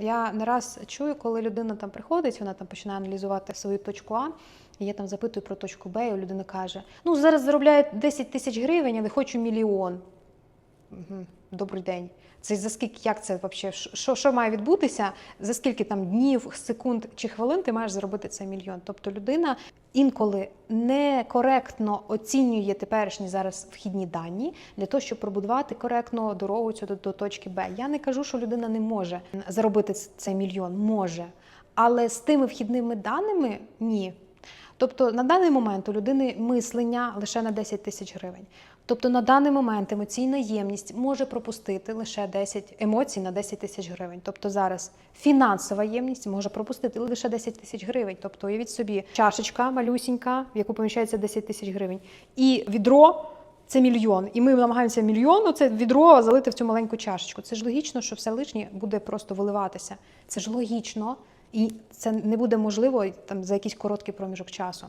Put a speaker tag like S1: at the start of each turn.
S1: Я не раз чую, коли людина там приходить, вона там починає аналізувати свою точку А. І я там запитую про точку Б, і людина каже: ну зараз заробляю 10 тисяч гривень, але хочу мільйон. Добрий день. Це за скільки, як це взагалі? Що, що має відбутися? За скільки там днів, секунд чи хвилин ти маєш заробити цей мільйон? Тобто людина інколи некоректно оцінює теперішні зараз вхідні дані для того, щоб пробудувати коректно дорогу цю до, до точки Б. Я не кажу, що людина не може заробити цей мільйон, може. Але з тими вхідними даними ні. Тобто на даний момент у людини мислення лише на 10 тисяч гривень. Тобто на даний момент емоційна ємність може пропустити лише 10 емоцій на 10 тисяч гривень. Тобто зараз фінансова ємність може пропустити лише 10 тисяч гривень. Тобто уявіть собі чашечка малюсінька, в яку поміщається 10 тисяч гривень, і відро. Це мільйон, і ми намагаємося мільйон, оце відро залити в цю маленьку чашечку. Це ж логічно, що все лишнє буде просто виливатися. Це ж логічно, і це не буде можливо там за якийсь короткий проміжок часу.